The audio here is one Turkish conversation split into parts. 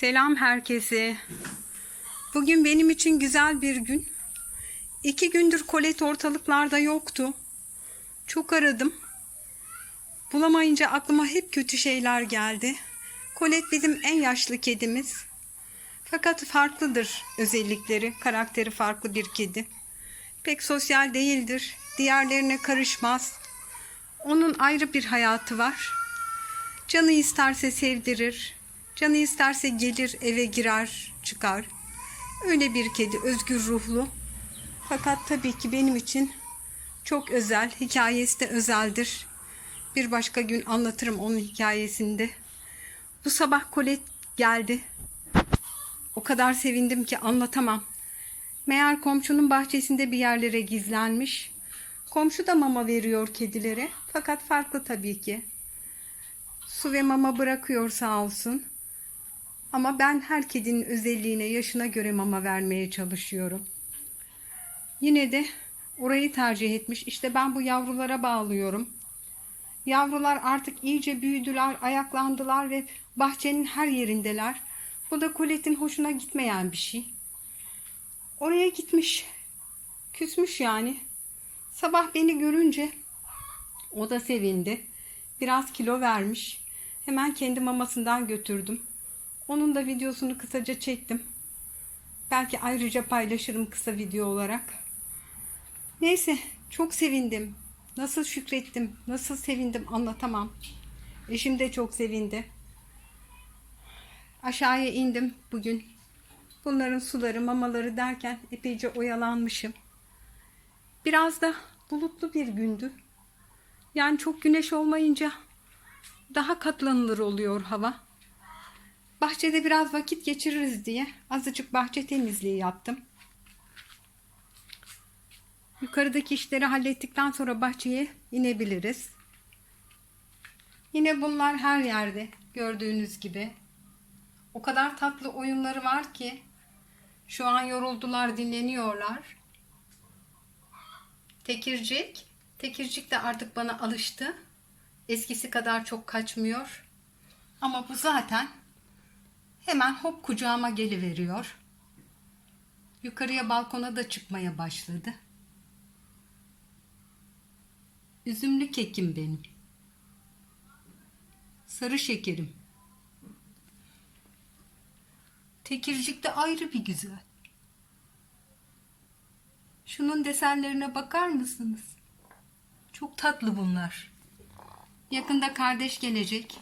Selam herkese. Bugün benim için güzel bir gün. İki gündür kolet ortalıklarda yoktu. Çok aradım. Bulamayınca aklıma hep kötü şeyler geldi. Kolet bizim en yaşlı kedimiz. Fakat farklıdır özellikleri, karakteri farklı bir kedi. Pek sosyal değildir, diğerlerine karışmaz. Onun ayrı bir hayatı var. Canı isterse sevdirir, canı isterse gelir eve girer, çıkar. Öyle bir kedi, özgür ruhlu. Fakat tabii ki benim için çok özel, hikayesi de özeldir. Bir başka gün anlatırım onun hikayesinde. Bu sabah Kolet geldi. O kadar sevindim ki anlatamam. Meğer komşunun bahçesinde bir yerlere gizlenmiş. Komşu da mama veriyor kedilere. Fakat farklı tabii ki. Su ve mama bırakıyor sağ olsun. Ama ben her kedinin özelliğine, yaşına göre mama vermeye çalışıyorum. Yine de orayı tercih etmiş. İşte ben bu yavrulara bağlıyorum. Yavrular artık iyice büyüdüler, ayaklandılar ve bahçenin her yerindeler. Bu da Colette'in hoşuna gitmeyen bir şey. Oraya gitmiş. Küsmüş yani. Sabah beni görünce o da sevindi. Biraz kilo vermiş. Hemen kendi mamasından götürdüm. Onun da videosunu kısaca çektim. Belki ayrıca paylaşırım kısa video olarak. Neyse çok sevindim. Nasıl şükrettim, nasıl sevindim anlatamam. Eşim de çok sevindi. Aşağıya indim bugün. Bunların suları, mamaları derken epeyce oyalanmışım. Biraz da bulutlu bir gündü. Yani çok güneş olmayınca daha katlanılır oluyor hava. Bahçede biraz vakit geçiririz diye azıcık bahçe temizliği yaptım. Yukarıdaki işleri hallettikten sonra bahçeye inebiliriz. Yine bunlar her yerde gördüğünüz gibi. O kadar tatlı oyunları var ki şu an yoruldular, dinleniyorlar. Tekircik, Tekircik de artık bana alıştı. Eskisi kadar çok kaçmıyor. Ama bu zaten hemen hop kucağıma geliveriyor. Yukarıya balkona da çıkmaya başladı. Üzümlü kekim benim. Sarı şekerim. Tekircik de ayrı bir güzel. Şunun desenlerine bakar mısınız? Çok tatlı bunlar. Yakında kardeş gelecek.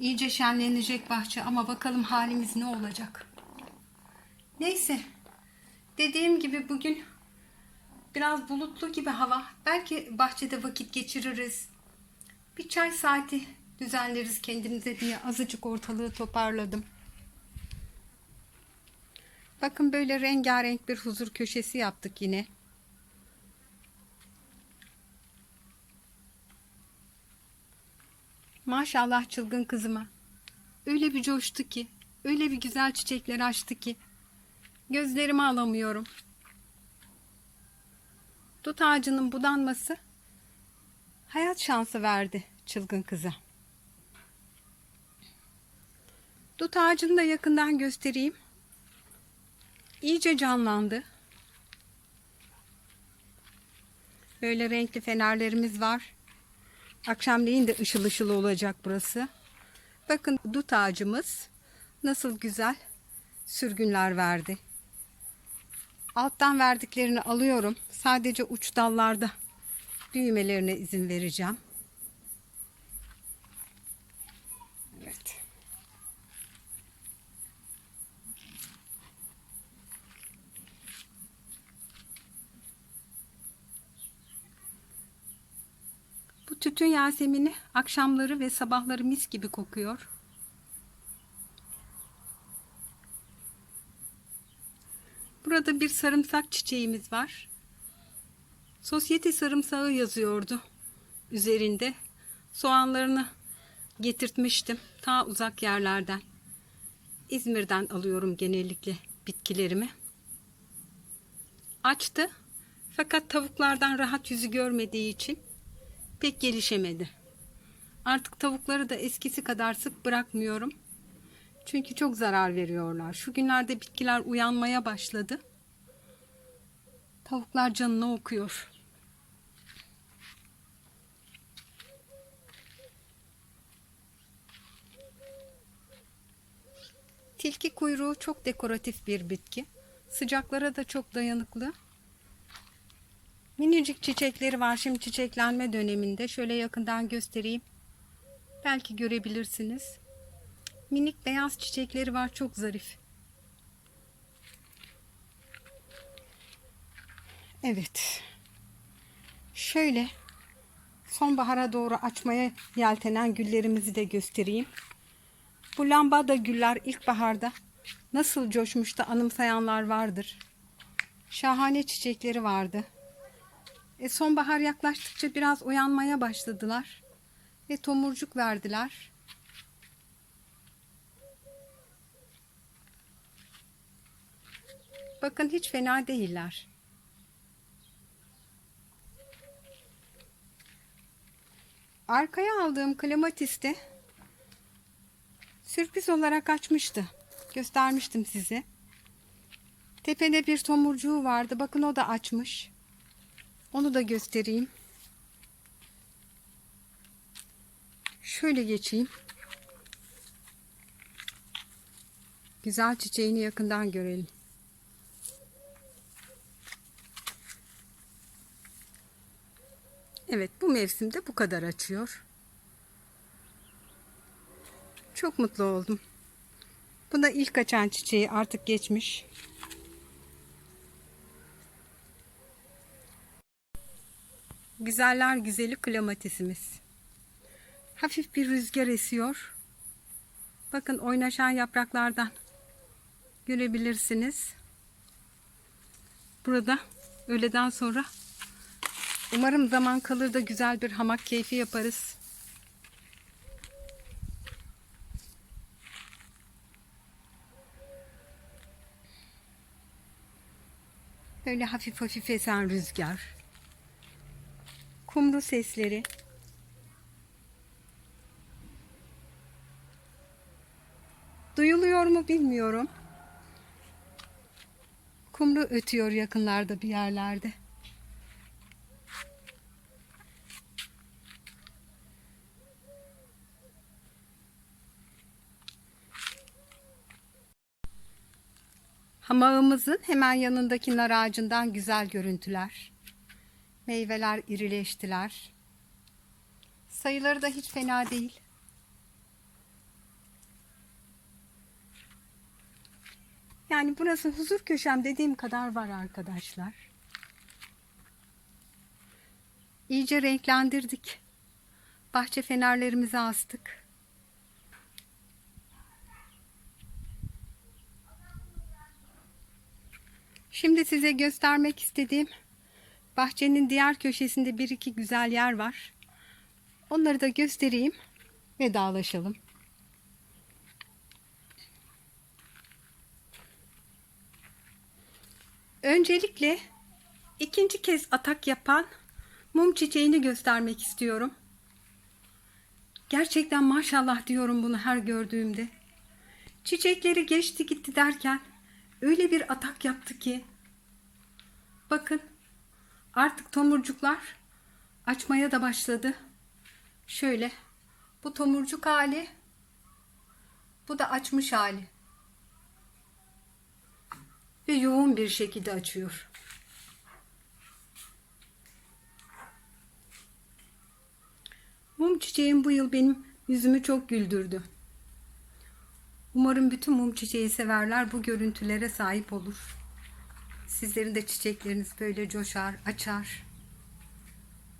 İyice şenlenecek bahçe ama bakalım halimiz ne olacak. Neyse. Dediğim gibi bugün biraz bulutlu gibi hava. Belki bahçede vakit geçiririz. Bir çay saati düzenleriz kendimize diye azıcık ortalığı toparladım. Bakın böyle rengarenk bir huzur köşesi yaptık yine. Maşallah çılgın kızıma. Öyle bir coştu ki, öyle bir güzel çiçekler açtı ki. Gözlerimi alamıyorum. Dut ağacının budanması hayat şansı verdi çılgın kıza. Dut ağacını da yakından göstereyim. İyice canlandı. Böyle renkli fenerlerimiz var. Akşamleyin de ışıl ışıl olacak burası. Bakın dut ağacımız nasıl güzel sürgünler verdi. Alttan verdiklerini alıyorum. Sadece uç dallarda büyümelerine izin vereceğim. Evet. Bu tütün yasemini akşamları ve sabahları mis gibi kokuyor. Burada bir sarımsak çiçeğimiz var. Sosyete sarımsağı yazıyordu üzerinde. Soğanlarını getirtmiştim ta uzak yerlerden. İzmir'den alıyorum genellikle bitkilerimi. Açtı fakat tavuklardan rahat yüzü görmediği için pek gelişemedi. Artık tavukları da eskisi kadar sık bırakmıyorum. Çünkü çok zarar veriyorlar. Şu günlerde bitkiler uyanmaya başladı. Tavuklar canını okuyor. Tilki kuyruğu çok dekoratif bir bitki. Sıcaklara da çok dayanıklı. Minicik çiçekleri var şimdi çiçeklenme döneminde. Şöyle yakından göstereyim. Belki görebilirsiniz. Minik beyaz çiçekleri var çok zarif. Evet. Şöyle sonbahara doğru açmaya yeltenen güllerimizi de göstereyim. Bu lambada güller ilkbaharda nasıl coşmuş da anımsayanlar vardır. Şahane çiçekleri vardı. E, sonbahar yaklaştıkça biraz uyanmaya başladılar ve tomurcuk verdiler. Bakın hiç fena değiller. Arkaya aldığım klimatiste sürpriz olarak açmıştı. Göstermiştim size. Tepede bir tomurcuğu vardı. Bakın o da açmış. Onu da göstereyim. Şöyle geçeyim. Güzel çiçeğini yakından görelim. Evet bu mevsimde bu kadar açıyor. Çok mutlu oldum. Bu da ilk açan çiçeği artık geçmiş. Güzeller güzeli klematisimiz. Hafif bir rüzgar esiyor. Bakın oynaşan yapraklardan görebilirsiniz. Burada öğleden sonra umarım zaman kalır da güzel bir hamak keyfi yaparız. Böyle hafif hafif esen rüzgar. Kumru sesleri. Duyuluyor mu bilmiyorum. Kumru ötüyor yakınlarda bir yerlerde. Hamağımızın hemen yanındaki nar ağacından güzel görüntüler. Meyveler irileştiler. Sayıları da hiç fena değil. Yani burası huzur köşem dediğim kadar var arkadaşlar. İyice renklendirdik. Bahçe fenerlerimizi astık. Şimdi size göstermek istediğim bahçenin diğer köşesinde bir iki güzel yer var. Onları da göstereyim. Vedalaşalım. Öncelikle ikinci kez atak yapan mum çiçeğini göstermek istiyorum. Gerçekten maşallah diyorum bunu her gördüğümde. Çiçekleri geçti gitti derken öyle bir atak yaptı ki. Bakın artık tomurcuklar açmaya da başladı. Şöyle bu tomurcuk hali bu da açmış hali. Ve yoğun bir şekilde açıyor. Mum çiçeğim bu yıl benim yüzümü çok güldürdü. Umarım bütün mum çiçeği severler bu görüntülere sahip olur. Sizlerin de çiçekleriniz böyle coşar, açar.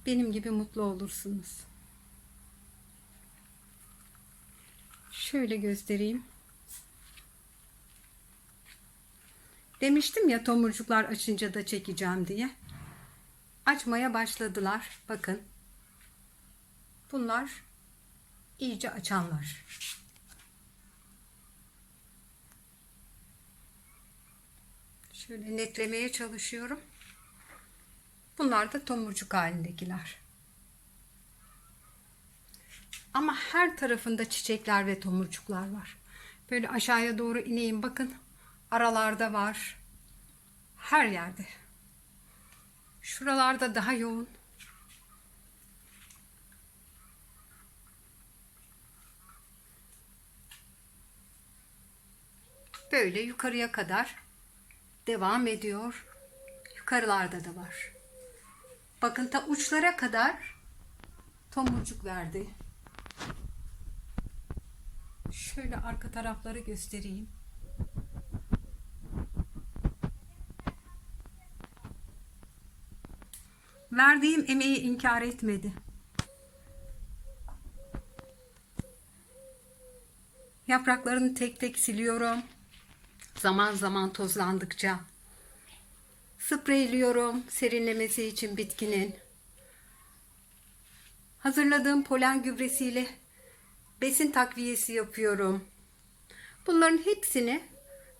Benim gibi mutlu olursunuz. Şöyle göstereyim. Demiştim ya tomurcuklar açınca da çekeceğim diye. Açmaya başladılar. Bakın. Bunlar iyice açanlar. Şöyle netlemeye çalışıyorum. Bunlar da tomurcuk halindekiler. Ama her tarafında çiçekler ve tomurcuklar var. Böyle aşağıya doğru ineyim. Bakın aralarda var. Her yerde. Şuralarda daha yoğun. Böyle yukarıya kadar devam ediyor. Yukarılarda da var. Bakın ta uçlara kadar tomurcuk verdi. Şöyle arka tarafları göstereyim. Verdiğim emeği inkar etmedi. Yapraklarını tek tek siliyorum. Zaman zaman tozlandıkça. Spreyliyorum serinlemesi için bitkinin. Hazırladığım polen gübresiyle besin takviyesi yapıyorum. Bunların hepsini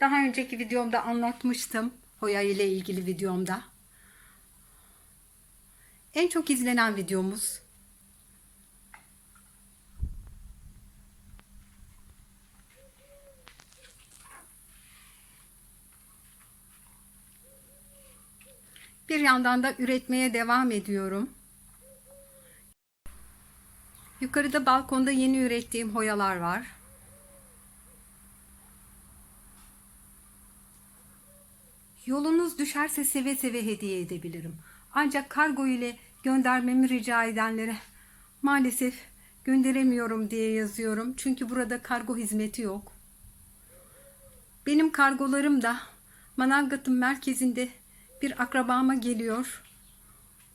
daha önceki videomda anlatmıştım. Hoya ile ilgili videomda. En çok izlenen videomuz. Bir yandan da üretmeye devam ediyorum. Yukarıda balkonda yeni ürettiğim hoyalar var. Yolunuz düşerse seve seve hediye edebilirim. Ancak kargo ile göndermemi rica edenlere maalesef gönderemiyorum diye yazıyorum. Çünkü burada kargo hizmeti yok. Benim kargolarım da Manavgat'ın merkezinde bir akrabama geliyor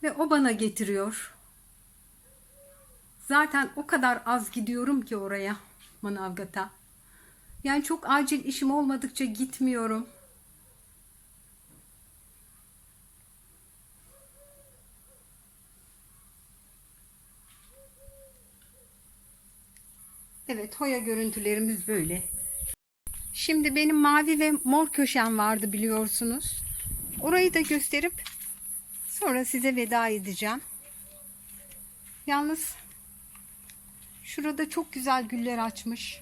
ve o bana getiriyor. Zaten o kadar az gidiyorum ki oraya Manavgat'a. Yani çok acil işim olmadıkça gitmiyorum. Evet, hoya görüntülerimiz böyle. Şimdi benim mavi ve mor köşem vardı biliyorsunuz. Orayı da gösterip sonra size veda edeceğim. Yalnız şurada çok güzel güller açmış.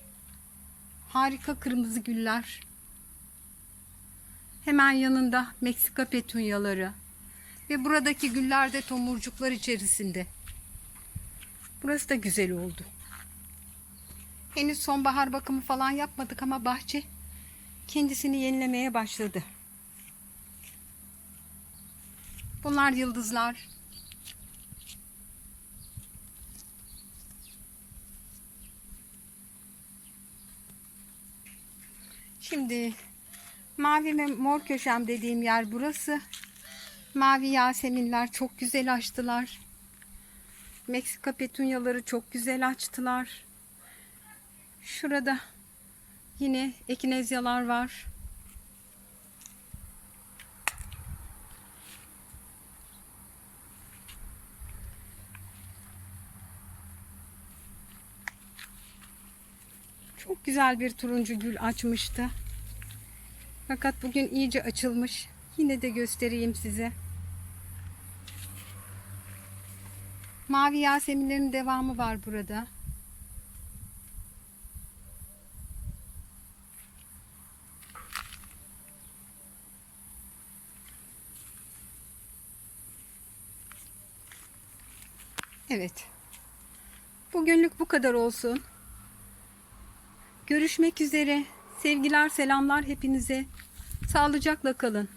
Harika kırmızı güller. Hemen yanında Meksika petunyaları ve buradaki güller de tomurcuklar içerisinde. Burası da güzel oldu. Henüz sonbahar bakımı falan yapmadık ama bahçe kendisini yenilemeye başladı. Bunlar yıldızlar. Şimdi mavi ve mor köşem dediğim yer burası. Mavi yaseminler çok güzel açtılar. Meksika petunyaları çok güzel açtılar. Şurada yine ekinezyalar var. Güzel bir turuncu gül açmıştı. Fakat bugün iyice açılmış. Yine de göstereyim size. Mavi yaseminlerin devamı var burada. Evet. Bugünlük bu kadar olsun. Görüşmek üzere. Sevgiler, selamlar hepinize. Sağlıcakla kalın.